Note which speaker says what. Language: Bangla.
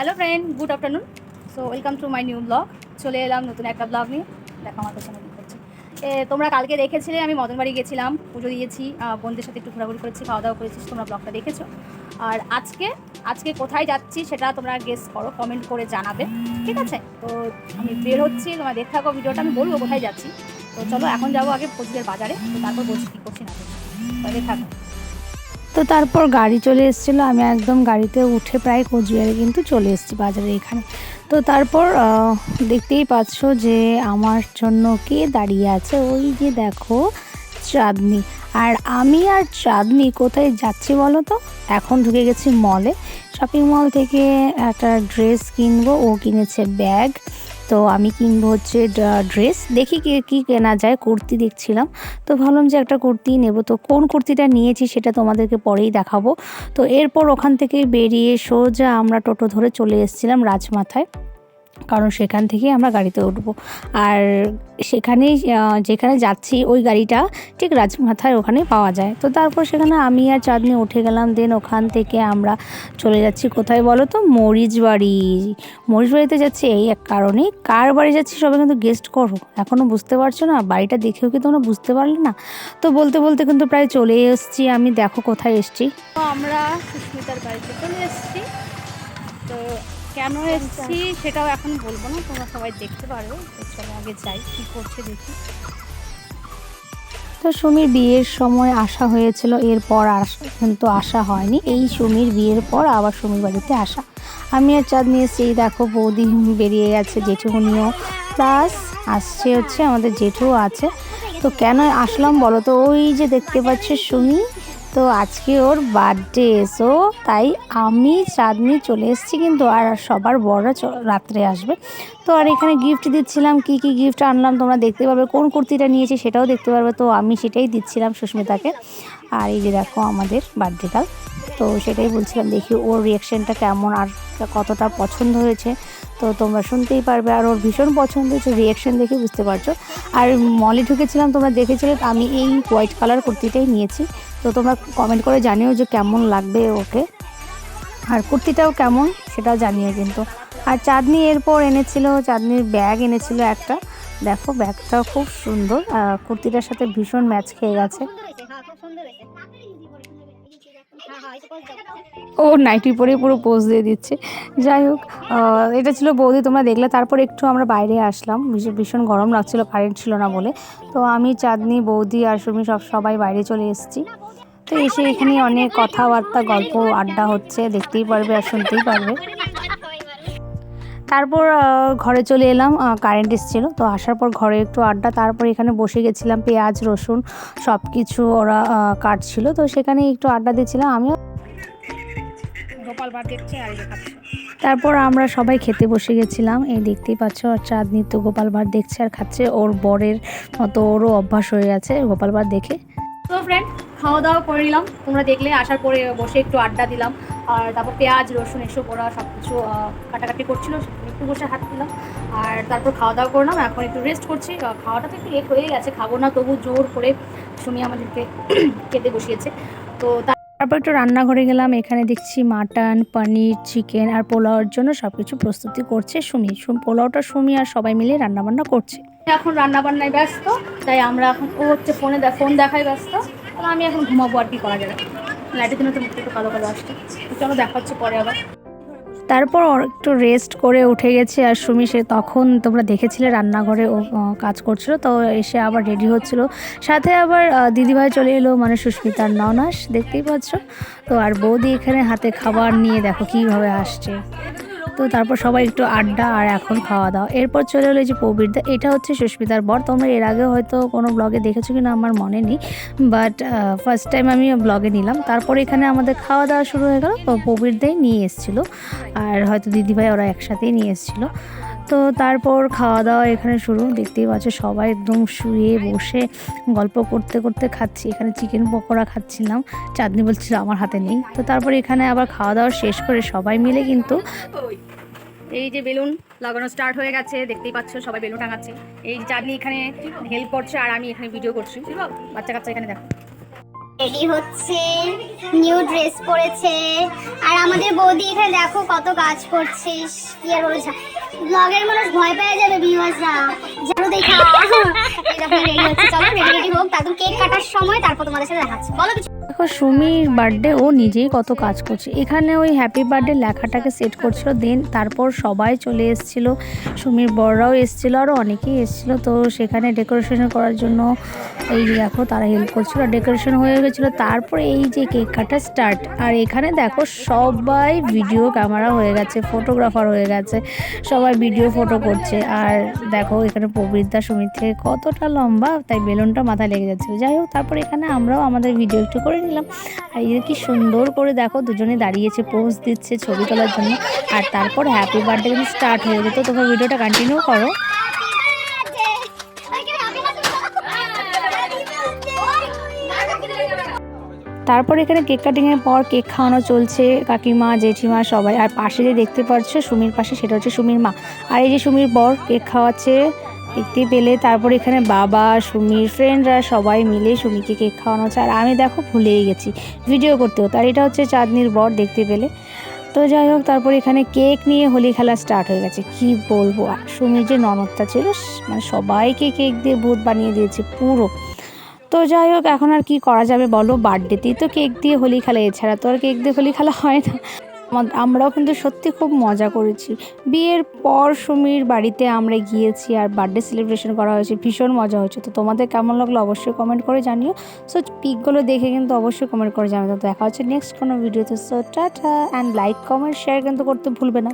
Speaker 1: Hello friend good afternoon so welcome to my new blog চলে এলাম নতুন একটা ব্লগ নিয়ে। দেখো আমার পেছনে কী করছে। তোমরা কালকে দেখেছিলে, আমি মদনবাড়ি গেছিলাম, পুজো দিয়েছি। বোনদের সাথে একটু ঘোরাঘুরি করেছি, খাওয়া দাওয়া করেছি, তোমরা ব্লগটা দেখেছ। আর আজকে আজকে কোথায় যাচ্ছি সেটা তোমরা গেস করো কমেন্ট করে জানাবে। ঠিক আছে? তো আমি বের হচ্ছি তোমরা দেখতে থাকো ভিডিওটা, আমি বলব কোথায় যাচ্ছি। তো চলো, এখন যাব আগে পুজোর বাজারে। তো তারপর বলছি কী করছি না তাহলে থাকো।
Speaker 2: তো তারপর গাড়ি চলে এসেছিল। আমি একদম গাড়িতে উঠে প্রায় কোচবিহারে কিন্তু চলে এসেছি বাজারে এখানে। তো তারপর দেখতেই পাচ্ছ যে আমার জন্য কে দাঁড়িয়ে আছে? ওই যে দেখো চাঁদনি। আর আমি আর চাঁদনি কোথায় যাচ্ছি বলো তো? এখন ঢুকে গেছি মলে শপিং মল থেকে একটা ড্রেস কিনবো। ও কিনেছে ব্যাগ তো আমি কিনবো হচ্ছে ড্রেস। দেখি কি, কী কেনা যায়, কুর্তি দেখছিলাম। তো ভাবলাম যে একটা কুর্তি নেব। তো কোন কুর্তিটা নিয়েছি সেটা তোমাদেরকে পরেই দেখাবো। তো এরপর ওখান থেকে বেরিয়ে সোজা আমরা টোটো ধরে চলে এসেছিলাম রাজমাথায়। কারণ সেখান থেকেই আমরা গাড়িতে উঠবো। আর সেখানেই আহ, যেখানে যাচ্ছি ওই গাড়িটা ঠিক রাজমাথায় ওখানে পাওয়া যায়। তো তারপর সেখানে আমি আর চাঁদনি উঠে গেলাম। দেন ওখান থেকে আমরা চলে যাচ্ছি কোথায় বলো তো? মরিচবাড়ি। মরিচবাড়িতে যাচ্ছি এই এক কারণে কার বাড়ি যাচ্ছি সবাই কিন্তু গেস্ট করো এখনও বুঝতে পারছ না? বাড়িটা দেখেও কি তোমরা বুঝতে পারলে না? তো বলতে বলতে কিন্তু প্রায় চলে এসেছি। আমি দেখো কোথায় এসেছি।
Speaker 1: আমরা সুস্মিতার বাড়িতে চলে এসেছি। তো কেন এসেছি সেটাও এখন বলব না, তোমরা সবাই দেখতে পারো। চলো আগে যাই, কী করছে দেখি।
Speaker 2: তো সুমির বিয়ের সময় আসা হয়েছিল, এরপর আস কিন্তু আসা হয়নি। এই সুমির বিয়ের পর আবার সুমির বাড়িতে আসা। আমি আর চাঁদ নিয়ে সেই দেখো বৌদি বেরিয়ে গেছে জেঠুমনিও প্লাস আসছে হচ্ছে আমাদের জেঠুও আছে। তো কেন আসলাম বলো তো? ওই যে দেখতে পাচ্ছে সুমি তো আজকে ওর বার্থডে এসো তাই আমি চাঁদনি চলে এসেছি কিন্তু আর সবার বড়রা রাত্রে আসবে। তো আর এখানে গিফট দিচ্ছিলাম, কি কি গিফট আনলাম তোমরা দেখতে পাবে, কোন কুর্তিটা নিয়েছি সেটাও দেখতে পারবে, তো আমি সেটাই দিচ্ছিলাম সুস্মিতাকে। আর এই যে দেখো আমাদের বার্থডে তো সেটাই বলছিলাম দেখি ওর রিয়াকশানটা কেমন আর কতটা পছন্দ হয়েছে। তো তোমরা শুনতেই পারবে আর ওর ভীষণ পছন্দ হয়েছে রিয়াকশান দেখে বুঝতে পারছ। আর মলে ঢুকেছিলাম, তোমরা দেখেছিলে, আমি এই হোয়াইট কালার কুর্তিটাই নিয়েছি। তো তোমরা কমেন্ট করে জানিও যে কেমন লাগবে ওকে। আর কুর্তিটাও কেমন সেটাও জানিও কিন্তু। আর চাঁদনি এরপর এনেছিল, চাঁদনির ব্যাগ এনেছিল একটা। দেখো ব্যাগটাও খুব সুন্দর। কুর্তিটার সাথে ভীষণ ম্যাচ খেয়ে গেছে। ও নাইটি পরে পুরো পোজ দিয়ে দিচ্ছে। যাই হোক এটা ছিল বৌদি, তোমরা দেখলে। তারপর একটু আমরা বাইরে আসলাম। ভীষণ- ভীষণ গরম লাগছিল কারেন্ট ছিল না বলে। তো আমি, চাঁদনি, বৌদি আর সুমি সব সবাই বাইরে চলে এসেছি। তো এসে এখানে অনেক কথাবার্তা, গল্প, আড্ডা হচ্ছে। দেখতেই পারবে আর শুনতেই পারবে। তারপর ঘরে চলে এলাম। কারেন্ট এসেছিল। তো আসার পর ঘরে একটু আড্ডা। তারপর এখানে বসে গেছিলাম। পেঁয়াজ, রসুন সব কিছু ওরা কাটছিল। তো সেখানে একটু আড্ডা দিয়েছিলাম। আমিও
Speaker 1: গোপাল
Speaker 2: তারপর আমরা সবাই খেতে বসে গেছিলাম। এই দেখতেই পাচ্ছ আর চাঁদনি তো গোপাল ভাঁড় দেখছে আর খাচ্ছে। ওর বরের মতো ওরও অভ্যাস হয়ে গেছে গোপাল ভাঁড় দেখে।
Speaker 1: তো ফ্রেন্ড খাওয়া দাওয়া করে নিলাম। তোমরা দেখলে, আসার পরে বসে একটু আড্ডা দিলাম। আর তারপর পেঁয়াজ, রসুন এসব ওরা সব কিছু কাটাকাটি করছিল একটু বসে হাত দিলাম। আর তারপর খাওয়া দাওয়া করলাম এখন একটু রেস্ট করছি। খাওয়াটা তো একটু লেট হয়ে গেছে। খাব না, তবু জোর করে সুমি আমাদেরকে খেতে বসিয়েছে। তো
Speaker 2: তারপর একটু রান্নাঘরে গেলাম। এখানে দেখছি মাটন, পনির চিকেন আর পোলাওর জন্য সব কিছু প্রস্তুতি করছে সুমি। পোলাওটা সুমি আর সবাই মিলে রান্নাবান্না করছে।
Speaker 1: এখন রান্না বান্নায় ব্যস্ত, তাই আমরা এখন, ও হচ্ছে ফোনে ফোন দেখায় ব্যস্ত। তাহলে আমি এখন ঘুমাবো আর কি করা যাবে। লাইটের জন্য তো মুখটা একটু কালো কালো আসছে। চলো দেখা হচ্ছে পরে আবার।
Speaker 2: তারপর একটু রেস্ট করে উঠে গেছে আর সুমি, সে তখন তোমরা দেখেছিলে রান্নাঘরে ও কাজ করছিল, তো এসে আবার রেডি হচ্ছিল। সাথে আবার দিদিভাই চলে এলো মানে সুস্মিতার ননাস, দেখতেই পাচ্ছ। তো আর বৌদি এখানে হাতে খাবার নিয়ে দেখো কীভাবে আসছে। তো তারপর সবাই একটু আড্ডা আর এখন খাওয়া দাওয়া। এরপর চলে এলো যে প্রবীরদা এটা হচ্ছে সুস্মিতার বর। তোমরা এর আগে হয়তো কোনো ব্লগে দেখেছ কিনা আমার মনে নেই। বাট ফার্স্ট টাইম আমি ব্লগে নিলাম। তারপর এখানে আমাদের খাওয়া দাওয়া শুরু হয়ে গেল। তো প্রবীরদাই নিয়ে এসেছিল। আর হয়তো দিদিভাই ওরা একসাথেই নিয়ে এসেছিল। তো তারপর খাওয়া দাওয়া এখানে শুরু। দেখতেই পাচ্ছ সবাই একদম শুয়ে বসে গল্প করতে করতে খাচ্ছি। এখানে চিকেন পকোড়া খাচ্ছিলাম। চাঁদনি বলছিল, আমার হাতে নেই। তো তারপর এখানে আবার খাওয়া দাওয়া শেষ করে সবাই মিলে কিন্তু
Speaker 1: এই যে বেলুন লাগানো স্টার্ট হয়ে গেছে, দেখতেই পাচ্ছ, সবাই বেলুন টাঙাচ্ছে। এই চাঁদনি এখানে হেল্প করছে আর আমি এখানে ভিডিও করছি। বাচ্চা কাচ্চা এখানে দেখো।
Speaker 3: রেডি হচ্ছে নিউ ড্রেস পরেছে। আর আমাদের বৌদি এখানে দেখো কত কাজ করছিস কি আর ব্লগের মানুষ ভয় পেয়ে যাবে ভিউয়ার্সরা জানো দেখা। দেখো রেডি হচ্ছে, চলো রেডি রেডি হোক। তারপর কেক কাটার সময় তারপর তোমাদের সাথে দেখাচ্ছি। বলো কিছু।
Speaker 2: দেখো, সুমির বার্থডে ও নিজেই কত কাজ করছে। এখানে ওই হ্যাপি বার্থডে লেখাটাকে সেট করছিল দেন তারপর সবাই চলে এসেছিল। সুমির বড়রাও এসেছিল আরও অনেকেই এসেছিল। তো সেখানে ডেকোরেশন করার জন্য এই দেখো, তারা হেল্প করছিল। ডেকোরেশন হয়ে গেছিল। তারপর এই যে কেক কাটা স্টার্ট আর এখানে দেখো, সবাই ভিডিও ক্যামেরা হয়ে গেছে ফটোগ্রাফার হয়ে গেছে। সবাই ভিডিও ফটো করছে। আর দেখো, এখানে প্রবৃদ্ধা সুমির থেকে কতটা লম্বা, তাই বেলুনটা মাথায় লেগে যাচ্ছিল। যাই হোক, তারপর এখানে আমরাও আমাদের ভিডিও একটু করে নিলাম। আর এই কি সুন্দর করে দেখো, দুজনে দাঁড়িয়েছে পোজ দিচ্ছে ছবি তোলার জন্য। আর তারপর হ্যাপি বার্থডে কিন্তু স্টার্ট হয়ে যেত তোমরা ভিডিওটা কন্টিনিউ করো। তারপর এখানে কেক কাটিংয়ের পর কেক খাওয়ানো চলছে, কাকিমা, জেঠিমা সবাই। আর পাশে যে দেখতে পাচ্ছ সুমির পাশে, সেটা হচ্ছে সুমির মা। আর এই যে সুমির বর কেক খাওয়াচ্ছে দেখতে পেলে তারপর এখানে বাবা, সুমির ফ্রেন্ডরা সবাই মিলে সুমিকে কেক খাওয়ানো হচ্ছে আর আমি দেখো ভুলেই গেছি। ভিডিও করতে হতো আর এটা হচ্ছে চাঁদনির বর দেখতে পেলে। তো যাই হোক, তারপর এখানে কেক নিয়ে হোলি খেলা স্টার্ট হয়ে গেছে। কি বলব? আর সুমির যে ননদটা ছিল মানে সবাইকে কেক দিয়ে ভূত বানিয়ে দিয়েছে পুরো। তো যাই হোক, এখন আর কি করা যাবে বলো? বার্থডেতেই তো কেক দিয়ে হোলি খেলা। এছাড়া তো আর কেক দিয়ে হোলি খেলা হয় না। আমরাও কিন্তু সত্যি খুব মজা করেছি। বিয়ের পর সুমির বাড়িতে আমরা গিয়েছি আর বার্থডে সেলিব্রেশন করা হয়েছে, ভীষণ মজা হয়েছে। তো তোমাদের কেমন লাগল অবশ্যই কমেন্ট করে জানিও। সো পিকগুলো দেখে কিন্তু অবশ্যই কমেন্ট করে জানিও। তো দেখা হচ্ছে নেক্সট কোনো ভিডিওতে so tata and like comment share কিন্তু করতে ভুলবে না।